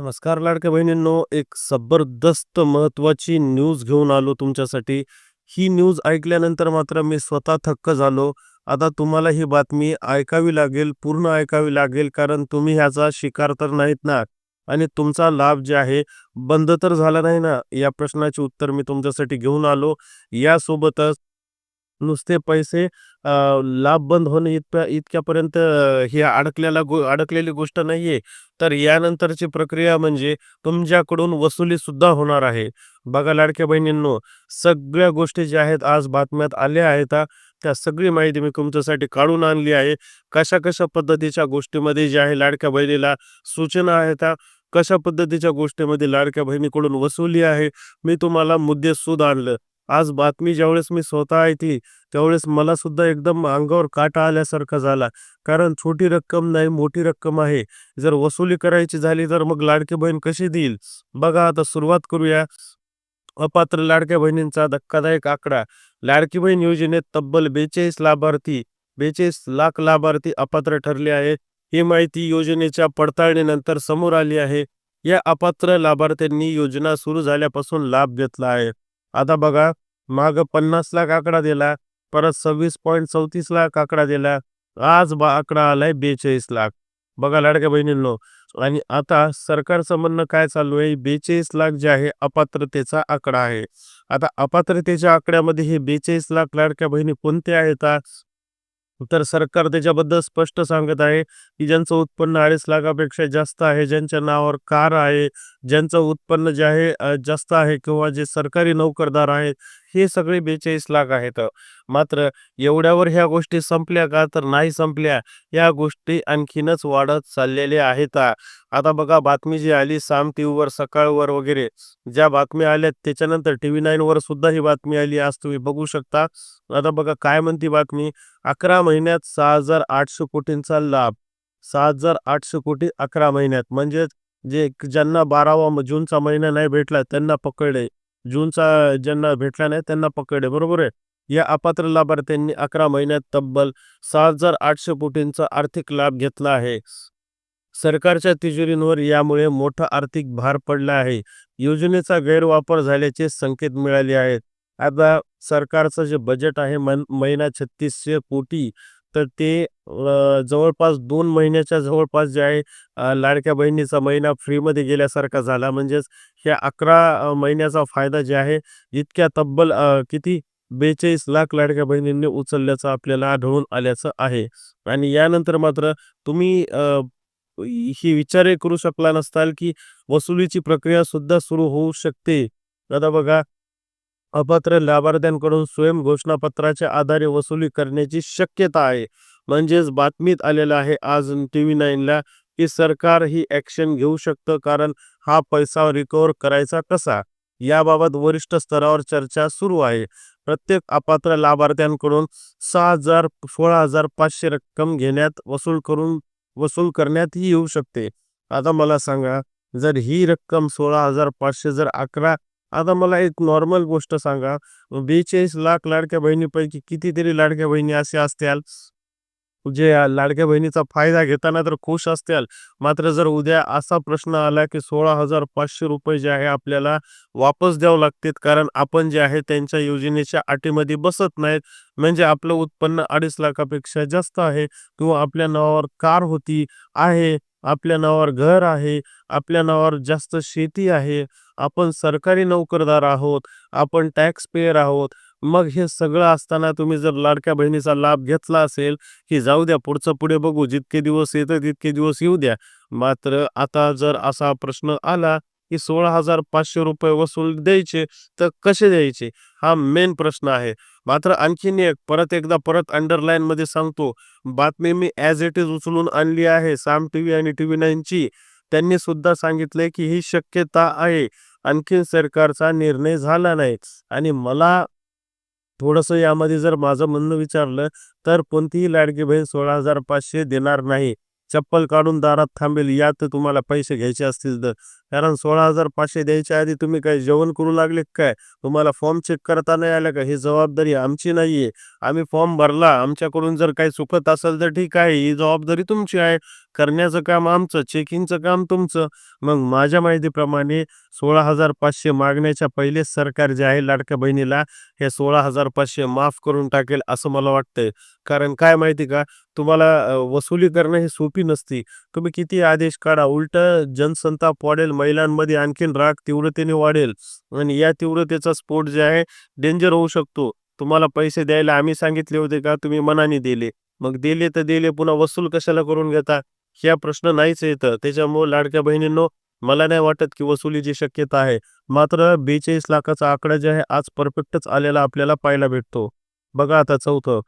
नमस्कार लाडक्या बहिणींनो एक जबरदस्त महत्त्वाची न्यूज घेऊन आलो तुमच्यासाठी. ही न्यूज ऐकल्यानंतर मात्र मी स्वतः थक्क झालो. आता तुम्हाला ही बातमी ऐकावी लागेल पूर्ण ऐकावी लागेल कारण तुम्ही ह्याचा शिकार तर नाहीत ना. आणि तुमचा लाभ जे आहे बंद तर झाला नाही ना या प्रश्नाचे उत्तर मी तुमच्यासाठी घेऊन आलो. यासोबतच नुसते पैसे लाभ बंद होणे इतक्या इतक्यापर्यंत ही अडकलेला गो अडकलेली गोष्ट नाहीये. तर यानंतरची प्रक्रिया म्हणजे तुमच्याकडून वसुली सुद्धा होणार आहे. बघा लाडक्या बहिणींनो सगळ्या गोष्टी ज्या आहेत आज बातम्यात आल्या आहेत त्या सगळी माहिती मी तुमच्यासाठी काढून आणली आहे. कशा कशा पद्धतीच्या गोष्टीमध्ये जे आहे लाडक्या बहिणीला सूचना आहेत कशा पद्धतीच्या गोष्टीमध्ये लाडक्या बहिणीकडून वसुली आहे मी तुम्हाला मुद्दे सुद्धा आणलं आज बातमी ज्यावेळेस मी स्वतः ऐकली त्यावेळेस मला सुद्धा एकदम अंगावर काटा आल्यासारखा झाला. कारण छोटी रक्कम नाही मोठी रक्कम आहे. जर वसुली करायची झाली तर मग लाडकी बहीण कशी देईल? बघा आता सुरुवात करूया. अपात्र लाडक्या बहिणींचा धक्कादायक आकडा. लाडकी बहीण योजनेत तब्बल बेचाळीस लाभार्थी बेचाळीस लाख लाभार्थी अपात्र ठरले आहेत. ही माहिती योजनेच्या पडताळणीनंतर समोर आली आहे. या अपात्र लाभार्थ्यांनी योजना सुरू झाल्यापासून लाभ घेतला आहे. आता बघा माग पन्नास लाख आकडा दिला परत सव्वीस पॉईंट चौतीस लाख आकडा दिला आज बा आकडा आलाय बेचाळीस लाख. बघा लाडक्या बहिणींनो आणि आता सरकारचं म्हणणं काय चालू आहे? बेचाळीस लाख जे आहे अपात्रतेचा आकडा आहे. आता अपात्रतेच्या आकड्यामध्ये हे बेचाळीस लाख लाडक्या बहिणी कोणत्या आहेत? तर सरकार त्याच्याबद्दल स्पष्ट सांगत आहे की ज्यांचं उत्पन्न अडीच लाखापेक्षा जास्त आहे ज्यांच्या नावावर कार आहे ज्यांचं उत्पन्न जे आहे जास्त आहे किंवा जे सरकारी नोकरदार आहेत हे सगळे बेचाळीस लाख आहेत. मात्र एवढ्यावर ह्या गोष्टी संपल्या का तर नाही संपल्या. या गोष्टी आणखीनच वाढत चाललेल्या आहेत. आता बघा बातमी जी आली साम टीव्हीवर सकाळवर वगैरे ज्या बातम्या आल्या त्याच्यानंतर टी व्ही नाईनवर सुद्धा ही बातमी आली. आज तुम्ही बघू शकता. आता बघा काय म्हणती बातमी? अकरा महिन्यात सहा हजार आठशे कोटींचा लाभ. सहा हजार आठशे कोटी अकरा महिन्यात. म्हणजेच जे ज्यांना बारावा जूनचा महिना नाही भेटला त्यांना पकडले. जूनचा ज्यांना भेटला नाही त्यांना पकडले. बरोबर आहे? या अपात्र लाभार्थ्यांनी अकरा महिन्यात तब्बल सहा हजार आठशे कोटींचा आर्थिक लाभ घेतला आहे. सरकारच्या तिजोरींवर यामुळे मोठा आर्थिक भार पडला आहे. योजनेचा गैरवापर झाल्याचे संकेत मिळाले आहेत. आता सरकारचं जे बजेट आहे मन महिना छत्तीसशे कोटी तर ते जवळपास दोन महिन्याच्या जवळपास जे आहे लाडक्या बहिणीचा महिना फ्रीमध्ये गेल्यासारखा झाला. म्हणजेच ह्या अकरा महिन्याचा फायदा जे आहे इतक्या तब्बल किती? बेचाळीस लाख लाडक्या बहिणींनी उचलल्याचं आपल्याला आढळून आल्याचं आहे. आणि यानंतर मात्र तुम्ही ही विचारही करू शकला नसताल की वसुलीची प्रक्रिया सुद्धा सुरू होऊ शकते. आता बघा अपात्र लाभार्थ्यांकडून स्वयं घोषणापत्राच्या आधारे वसुली करण्याची शक्यता आहे. म्हणजेच बातमीत आलेलं आहे आज टी व्ही नाईनला की सरकार ही ॲक्शन घेऊ शकतं कारण हा पैसा रिकवर करायचा कसा? याबाबत वरिष्ठ स्तरावर चर्चा सुरू आहे. प्रत्येक अपात्र लाभार्थ्यांकडून सहा हजार सोळा हजार पाचशे रक्कम घेण्यात वसूल करून वसूल करण्यातही येऊ शकते. आता मला सांगा जर ही रक्कम सोळा हजार पाचशे जर अकरा आता मला एक नॉर्मल गोष्ट सांगा. बेचाळीस लाख लाडक्या बहिणीपैकी कितीतरी लाडक्या बहिणी असे असतील जे लाडक्या बहिणीचा फायदा घेताना तर खुश असतील. मात्र जर उद्या असा प्रश्न आला की सोळा हजार पाचशे रुपये जे आहे आपल्याला वापस द्यावं लागतील कारण आपण जे आहे त्यांच्या योजनेच्या अटीमध्ये बसत नाहीत. म्हणजे आपलं उत्पन्न अडीच लाखापेक्षा जास्त आहे किंवा आपल्या नावावर कार होती आहे आपल्या नावावर घर आहे आपल्या नावावर जास्त शेती आहे. आपण सरकारी नोकरदार आहोत आपण टॅक्स पेयर आहोत मग हे सगळं असताना तुम्ही जर लाडक्या बहिणीचा लाभ घेतला असेल की जाऊ द्या पुढचं पुढे बघू जितके दिवस येतं तितके दिवस येऊ द्या. मात्र आता जर असा प्रश्न आला की सोळा हजार पाचशे रुपये वसूल द्यायचे तर कसे द्यायचे? हा मेन प्रश्न आहे. मात्र आणखीन एक परत एकदा परत अंडरलाईन मध्ये सांगतो. बातमी मी ॲज इट इज उचलून आणली आहे साम टी व्ही आणि टी व्ही नाईनची. त्यांनी सुद्धा सांगितले की ही शक्यता आहे. आणखीन सरकारचा निर्णय झाला नाही. आणि मला थोडस यामध्ये जर माझं म्हणणं विचारलं तर कोणतीही लाडकी बहीण सोळा हजार पाचशे देणार नाही. चप्पल काढून दारात थांबेल यात तुम्हाला पैसे घ्यायचे असतील तर. कारण सोळा हजार पाचशे द्यायच्या आधी तुम्ही काय जेवण करू लागले काय? तुम्हाला फॉर्म चेक करता नाही आलं का? ही जबाबदारी आमची नाहीये. आम्ही फॉर्म भरला आमच्याकडून जर काही चुकत असेल तर ठीक आहे ही जबाबदारी तुमची आहे. करण्याचं काम आमचं चेकिंगचं काम तुमचं. मग माझ्या माहितीप्रमाणे सोळा हजार पाचशे मागण्याच्या पहिलेच सरकार जे आहे लाडक्या बहिणीला हे सोळा हजार पाचशे माफ करून टाकेल असं मला वाटतंय. कारण काय माहिती का तुम्हाला वसुली करणं ही सोपी नसती. तुम्ही किती आदेश काढा उलट जनसंताप वाढेल महिलांमध्ये आणखीन राग तीव्रतेने वाढेल. आणि या तीव्रतेचा स्फोट जे आहे डेंजर होऊ शकतो. तुम्हाला पैसे द्यायला आम्ही सांगितले होते का तुम्ही मनाने दिले. मग दिले तर दिले पुन्हा वसूल कशाला करून घेता? ह्या प्रश्न नाहीच येत. त्याच्यामुळे लाडक्या बहिणींनो मला नाही वाटत की वसुलीची शक्यता आहे. मात्र बेचाळीस लाखाचा आकडा जे आहे आज परफेक्टच आलेला आपल्याला पाहायला भेटतो. बघा आता चौथं.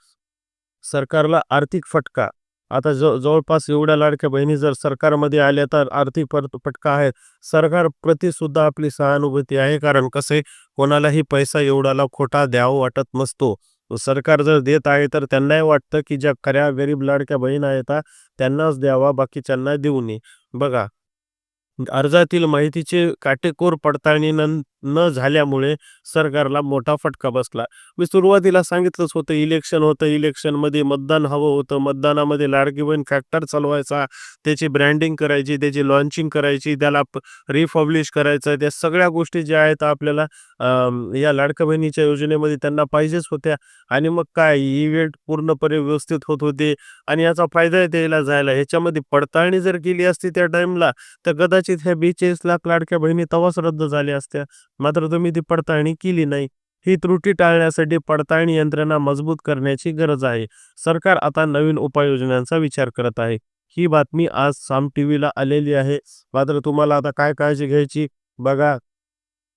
सरकारला आर्थिक फटका. आता ज जवळपास एवढ्या लाडक्या बहिणी जर सरकारमध्ये आल्या तर आर्थिक फटका आहे. सरकार प्रति सुद्धा आपली सहानुभूती आहे. कारण कसे कोणालाही पैसा एवढाला खोटा द्यावा वाटत नसतो. सरकार जर देत आहे तर त्यांनाही वाटतं की ज्या खऱ्या गरीब लाडक्या बहीण आहेत त्यांनाच द्यावा बाकीच्यांना देऊ नये. बघा अर्जातील माहितीचे काटेकोर पडताळणी न झाल्यामुळे सरकारला मोठा फटका बसला. मी सुरुवातीला सांगितलंच होतं इलेक्शन होतं इलेक्शनमध्ये मतदान हवं होतं. मतदानामध्ये लाडकी बहीण फॅक्टर चालवायचा त्याची ब्रँडिंग करायची त्याची लॉन्चिंग करायची त्याला रिपब्लिश करायचं त्या सगळ्या गोष्टी ज्या आहेत आपल्याला या लाडक्या बहिणीच्या योजनेमध्ये त्यांना पाहिजेच होत्या. आणि मग काय इव्हेंट पूर्णपणे व्यवस्थित होत होते. आणि याचा फायदा द्यायला जायला. ह्याच्यामध्ये पडताळणी जर केली असती त्या टाइमला तर कदाचित ह्या बेचाळीस लाख लाडक्या बहिणी तवाच रद्द झाल्या असत्या. मात्र तुम्ही ती पडताळणी केली नाही. ही त्रुटी टाळण्यासाठी पडताळणी यंत्रणा मजबूत करण्याची गरज आहे. सरकार आता नवीन उपाययोजनांचा विचार करत आहे. ही बातमी आज साम टीव्हीला आलेली आहे. मात्र तुम्हाला आता काय काळजी घ्यायची? बघा.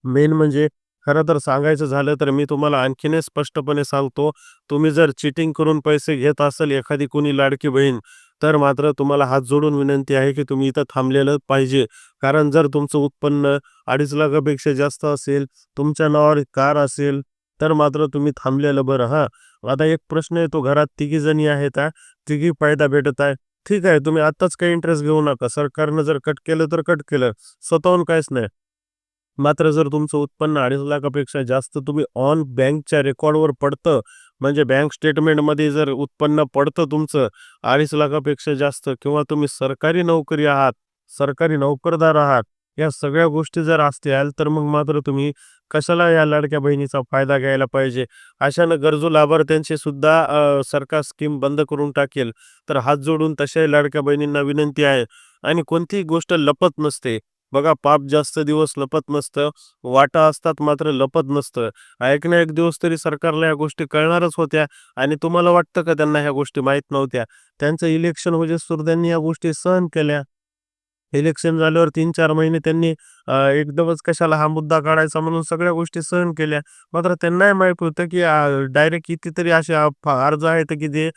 मेन म्हणजे खरं तर सांगायचं झालं तर मी तुम्हाला आणखीनच स्पष्टपणे सांगतो. तुम्ही जर चिटिंग करून पैसे घेत असाल एखादी कोणी लाडकी बहीण तर मात्र तुम्हाला हात जोडून विनंती आहे की तुम्ही इथं थांबलेलं पाहिजे. कारण जर तुमचं उत्पन्न अडीच लाखापेक्षा जास्त असेल तुमच्या नावावर कार असेल तर मात्र तुम्ही थांबलेलं बरं हा. आता एक प्रश्न येतो घरात तिघी जणी आहेत हा. तिघी फायदा भेटत आहे. ठीक आहे तुम्ही आत्ताच काही इंटरेस्ट घेऊ नका. सरकारनं जर कट केलं तर कट केलं. स्वतःहून काहीच नाही. मात्र जर तुमचं उत्पन्न अडीच लाखापेक्षा जास्त तुम्ही ऑन बँकच्या रेकॉर्डवर पडतं म्हणजे बँक स्टेटमेंटमध्ये जर उत्पन्न पडतं तुमचं अडीच लाखापेक्षा जास्त किंवा तुम्ही सरकारी नोकरी आहात सरकारी नोकरदार आहात या सगळ्या गोष्टी जर असतील तर मग मात्र तुम्ही कशाला या लाडक्या बहिणीचा फायदा घ्यायला पाहिजे? अशानं गरजू लाभार्थ्यांची सुद्धा सरकार स्कीम बंद करून टाकेल. तर हात जोडून तशाही लाडक्या बहिणींना विनंती आहे. आणि कोणतीही गोष्ट लपत नसते. बघा पाप जास्त दिवस लपत नसतं वाटा असतात मात्र लपत नसतं. ऐक ना एक दिवस तरी सरकारला या गोष्टी कळणारच होत्या आणि तुम्हाला वाटतं का त्यांना ह्या गोष्टी माहीत नव्हत्या? त्यांचं इलेक्शन म्हणजे सुरद्यांनी या गोष्टी सहन केल्या. इलेक्शन झाल्यावर तीन चार महिने त्यांनी एकदमच कशाला हा मुद्दा काढायचा म्हणून सगळ्या गोष्टी सहन केल्या. मात्र त्यांनाही माहीत होतं की डायरेक्ट कितीतरी असे अर्ज आहेत की जे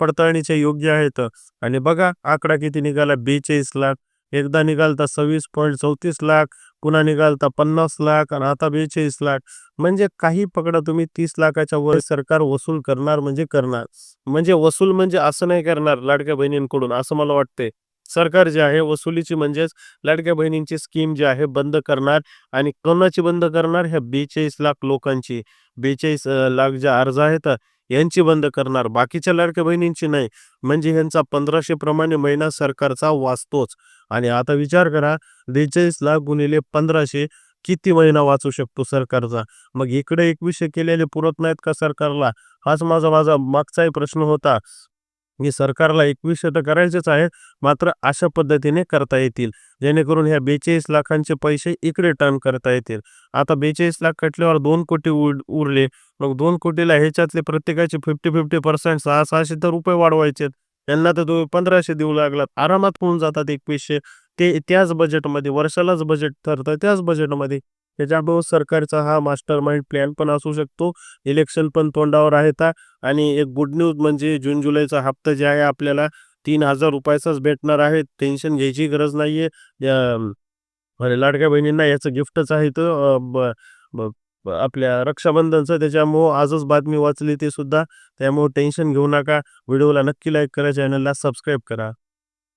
पडताळणीचे योग्य आहेत. आणि बघा आकडा किती निघाला बेचाळीस लाख. एकदा निघालता सव्वीस पॉईंट चौतीस लाख पुन्हा निघालता पन्नास लाख आणि आता बेचाळीस लाख. म्हणजे काही पकडा तुम्ही तीस लाखाच्या वर सरकार वसूल करणार म्हणजे करणार. म्हणजे वसूल म्हणजे असं नाही करणार लाडक्या बहिणींकडून असं मला वाटतंय. सरकार जे आहे वसुलीची म्हणजेच लाडक्या बहिणींची स्कीम जी आहे बंद करणार आणि कोणाची बंद करणार? ह्या बेचाळीस लाख लोकांची. बेचाळीस लाख ज्या अर्ज आहेत यांची बंद करणार. बाकीच्या लाडक्या बहिणींची नाही. म्हणजे ह्यांचा पंधराशे प्रमाणे महिना सरकारचा वाचतोच. आणि आता विचार करा बेचाळीस लाख गुणिले पंधराशे किती महिना वाचू शकतो सरकारचा? मग इकडे एकवीसशे केलेले पुरत नाहीत का सरकारला? हाच माझा माझा मागचाही प्रश्न होता. मी सरकारला एकवीसशे तर करायचेच आहे मात्र अशा पद्धतीने करता येतील. जेणेकरून ह्या बेचाळीस लाखांचे पैसे इकडे टर्न करता येतील. आता बेचाळीस लाख कटल्यावर दोन कोटी उर उरले. मग दोन कोटीला ह्याच्यातले प्रत्येकाचे फिफ्टी फिफ्टी पर्सेंट सहा सहाशे तर रुपये वाढवायचे त्यांना तर तुम्ही पंधराशे देऊ लागलात आरामात होऊन जातात एकवीसशे ते त्याच बजेटमध्ये वर्षालाच बजेट ठरतं त्याच बजेटमध्ये त्याच्यामुळे सरकारचा हा मास्टर माइंड प्लॅन पण असू शकतो. इलेक्शन पण तोंडावर आहेत. आणि एक गुड न्यूज म्हणजे जून जुलैचा हप्ता जे आहे आपल्याला तीन हजार रुपयाचाच भेटणार आहे. टेन्शन घ्यायची गरज नाहीये. लाडक्या बहिणींना याचं गिफ्टच आहे तर आपल्या रक्षाबंधनचं त्याच्यामुळं आजच बातमी वाचली ते सुद्धा. त्यामुळे टेन्शन घेऊ नका. व्हिडिओला नक्की लाईक करा चॅनलला सबस्क्राईब करा.